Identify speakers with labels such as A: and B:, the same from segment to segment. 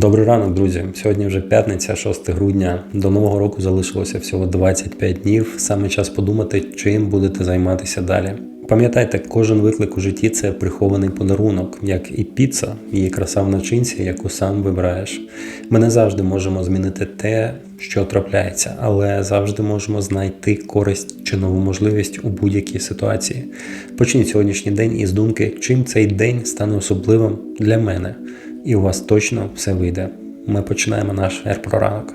A: Добрий ранок, друзі. Сьогодні вже п'ятниця, 6 грудня. До нового року залишилося всього 25 днів. Саме час подумати, чим будете займатися далі. Пам'ятайте, кожен виклик у житті це прихований подарунок, як і піца, її краса в начинці, яку сам вибираєш. Ми не завжди можемо змінити те, що трапляється, але завжди можемо знайти користь чи нову можливість у будь-якій ситуації. Почніть сьогоднішній день із думки, чим цей день стане особливим для мене і у вас точно все вийде. Ми починаємо наш ер про ранок.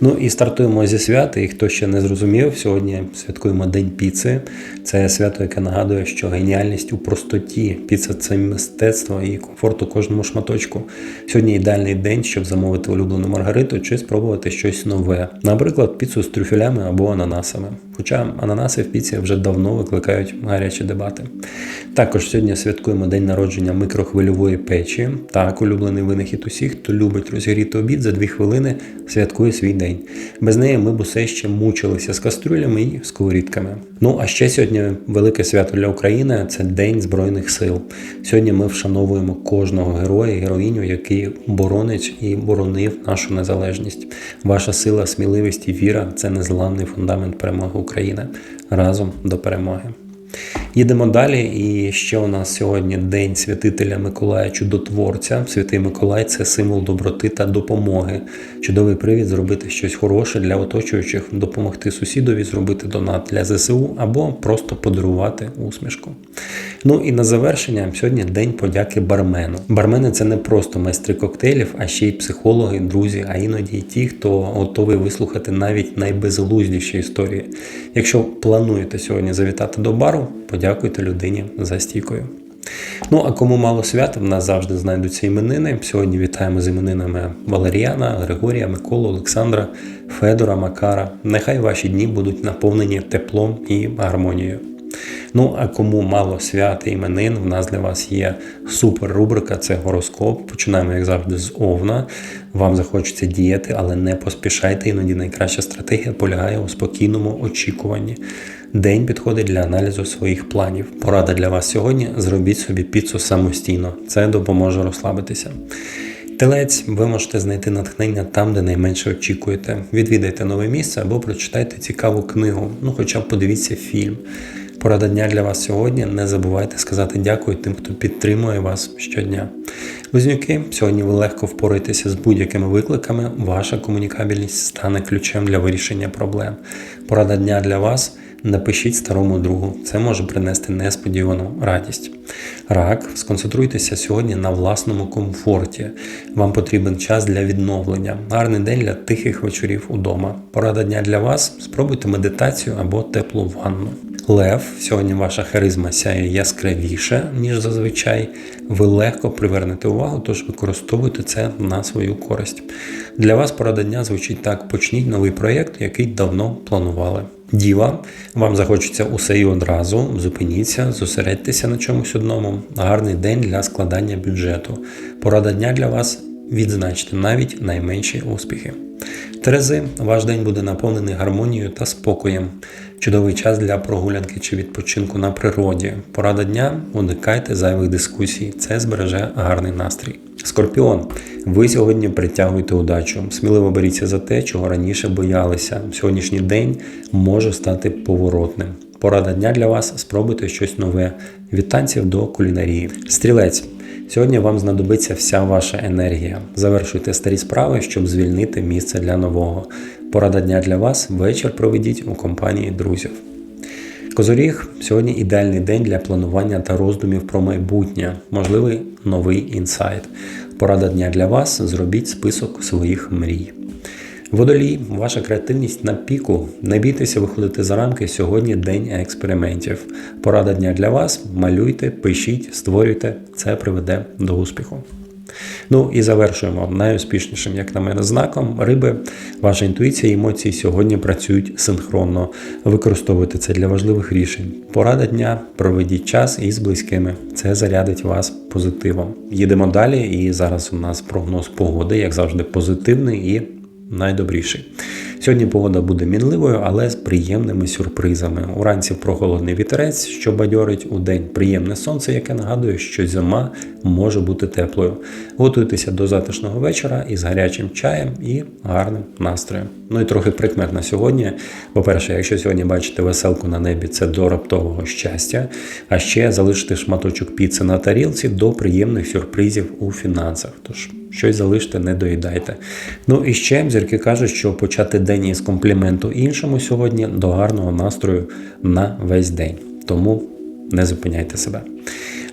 A: Ну і стартуємо зі свята. І хто ще не зрозумів, сьогодні святкуємо День піци. Це свято, яке нагадує, що геніальність у простоті. Піца це мистецтво і комфорт у кожному шматочку. Сьогодні ідеальний день, щоб замовити улюблену маргариту чи спробувати щось нове. Наприклад, піцу з трюфелями або ананасами. Хоча ананаси в піці вже давно викликають гарячі дебати. Також сьогодні святкуємо день народження микрохвильової печі. Так, улюблений винахід усіх, хто любить розігріти обід за дві хвилини, святкує свій день. Без неї ми б усе ще мучилися з каструлями і сковорідками. Ну а ще сьогодні велике свято для України це День Збройних сил. Сьогодні ми вшановуємо кожного героя героїню, який боронить і боронив нашу незалежність. Ваша сила, сміливість і віра це незламний фундамент перемоги України. Разом до перемоги. Їдемо далі. І ще у нас сьогодні День святителя Миколая Чудотворця. Святий Миколай це символ доброти та допомоги. Чудовий привід зробити щось хороше для оточуючих, допомогти сусідові, зробити донат для ЗСУ або просто подарувати усмішку. Ну і на завершення сьогодні День подяки бармену. Бармени це не просто майстри коктейлів, а ще й психологи, друзі, а іноді й ті, хто готовий вислухати навіть найбезглуздіші історії. Якщо плануєте сьогодні завітати до бару, подякуйте людині за стійкою. Ну, а кому мало свята, в нас завжди знайдуться іменини. Сьогодні вітаємо з іменинами Валеріана, Григорія, Миколу, Олександра, Федора, Макара. Нехай ваші дні будуть наповнені теплом і гармонією. Ну, а кому мало свят і іменин, в нас для вас є супер рубрика, це гороскоп. Починаємо, як завжди, з Овна. Вам захочеться діяти, але не поспішайте. Іноді найкраща стратегія полягає у спокійному очікуванні. День підходить для аналізу своїх планів. Порада для вас сьогодні: зробіть собі піцу самостійно. Це допоможе розслабитися. Телець, ви можете знайти натхнення там, де найменше очікуєте. Відвідайте нове місце або прочитайте цікаву книгу, ну хоча б подивіться фільм. Порада дня для вас сьогодні. Не забувайте сказати дякую тим, хто підтримує вас щодня. Близнюки, сьогодні ви легко впораєтеся з будь-якими викликами. Ваша комунікабельність стане ключем для вирішення проблем. Порада дня для вас. Напишіть старому другу, це може принести несподівану радість. Рак, сконцентруйтеся сьогодні на власному комфорті. Вам потрібен час для відновлення. Гарний день для тихих вечорів удома. Порада дня для вас. Спробуйте медитацію або теплу ванну. Лев, сьогодні ваша харизма сяє яскравіше, ніж зазвичай. Ви легко привернете увагу, тож використовуйте це на свою користь. Для вас порада дня звучить так: почніть новий проєкт, який давно планували. Діва, вам захочеться усе і одразу. Зупиніться, зосередьтеся на чомусь одному. Гарний день для складання бюджету. Порада дня для вас відзначте навіть найменші успіхи. Терези, ваш день буде наповнений гармонією та спокоєм. Чудовий час для прогулянки чи відпочинку на природі. Порада дня уникайте зайвих дискусій. Це збереже гарний настрій. Скорпіон, ви сьогодні притягуєте удачу. Сміливо беріться за те, чого раніше боялися. Сьогоднішній день може стати поворотним. Порада дня для вас спробуйте щось нове від танців до кулінарії. Стрілець. Сьогодні вам знадобиться вся ваша енергія. Завершуйте старі справи, щоб звільнити місце для нового. Порада дня для вас вечір проведіть у компанії друзів. Козоріг сьогодні ідеальний день для планування та роздумів про майбутнє, можливий новий інсайт. Порада дня для вас зробіть список своїх мрій. Водолій, ваша креативність на піку. Не бійтеся виходити за рамки. Сьогодні день експериментів. Порада дня для вас: малюйте, пишіть, створюйте. Це приведе до успіху. Ну і завершуємо найуспішнішим, як на мене, знаком риби. Ваша інтуїція і емоції сьогодні працюють синхронно. Використовуйте це для важливих рішень. Порада дня, проведіть час із близькими. Це зарядить вас позитивом. Їдемо далі, і зараз у нас прогноз погоди, як завжди, позитивний і найдобріший. Сьогодні погода буде мінливою, але з приємними сюрпризами. Уранці прохолодний вітерець, що бадьорить у день приємне сонце, яке нагадує, що зима може бути теплою. Готуйтеся до затишного вечора із гарячим чаєм і гарним настроєм. Ну і трохи прикмет на сьогодні. По-перше, якщо сьогодні бачите веселку на небі, це до раптового щастя. А ще залишити шматочок піци на тарілці до приємних сюрпризів у фінансах. Тож щось залиште, не доїдайте. Ну і ще зірки кажуть, що почати день із компліменту іншому сьогодні до гарного настрою на весь день. Тому не зупиняйте себе.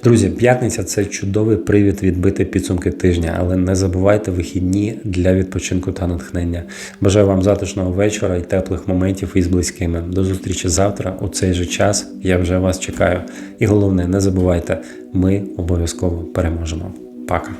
A: Друзі, п'ятниця це чудовий привід відбити підсумки тижня, але не забувайте вихідні для відпочинку та натхнення. Бажаю вам затишного вечора і теплих моментів із близькими. До зустрічі завтра у цей же час. Я вже вас чекаю. І головне, не забувайте, ми обов'язково переможемо. Пока.